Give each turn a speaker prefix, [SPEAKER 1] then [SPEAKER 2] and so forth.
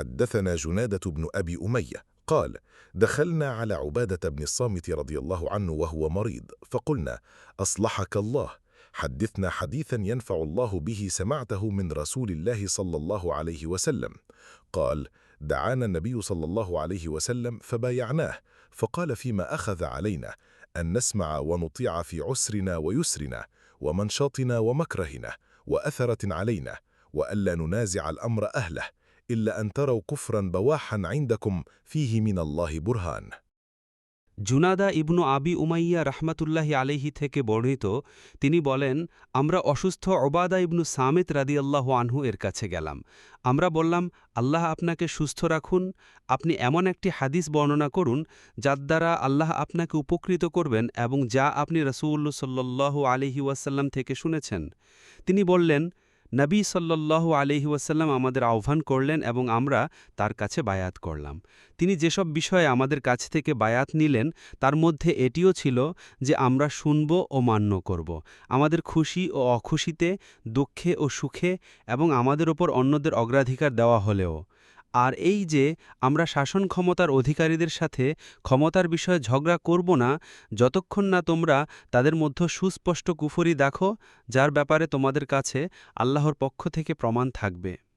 [SPEAKER 1] حدثنا جنادة بن أبي أمية قال دخلنا على عبادة بن الصامت رضي الله عنه وهو مريض فقلنا أصلحك الله. حدثنا حديثا ينفع الله به سمعته من رسول الله صلى الله عليه وسلم. قال دعانا النبي صلى الله عليه وسلم فبايعناه فقال فيما أخذ علينا؟ أن نسمع ونطيع في عسرنا ويسرنا ومنشاطنا ومكرهنا وأثرة علينا وألا ننازع الأمر أهله إلا أن تروا كفرا بواحا عندكم فيه من الله برهان
[SPEAKER 2] জুনাদা ইবনু আবি উমাইয়া রাহমাতুল্লাহি আলাইহি থেকে বর্ণিত তিনি বলেন আমরা অসুস্থ ওবাদা ইবনু সামিত রাদিয়াল্লাহ আনহু এর কাছে গেলাম আমরা বললাম আল্লাহ আপনাকে সুস্থ রাখুন আপনি এমন একটি হাদিস বর্ণনা করুন যার দ্বারা আল্লাহ আপনাকে উপকৃত করবেন এবং যা আপনি রসুল্লু সাল্লাল্লাহু আলিহি ওয়াসাল্লাম থেকে শুনেছেন তিনি বললেন নবী সাল্লাহ আলহি ওয়াসাল্লাম আমাদের আহ্বান করলেন এবং আমরা তার কাছে বায়াত করলাম। তিনি যেসব বিষয়ে আমাদের কাছ থেকে বায়াত নিলেন, তার মধ্যে এটিও ছিল যে আমরা শুনব ও মান্য করব। আমাদের খুশি ও অখুশিতে, দুঃখে ও সুখে এবং আমাদের ওপর অন্যদের অগ্রাধিকার দেওয়া হলেও। আর এই যে, আমরা শাসন ক্ষমতার অধিকারীদের সাথে ক্ষমতার বিষয়ে ঝগড়া করব না, যতক্ষণ না তোমরা তাদের মধ্যে সুস্পষ্ট কুফরি দেখো, যার ব্যাপারে তোমাদের কাছে আল্লাহর পক্ষ থেকে প্রমাণ থাকবে।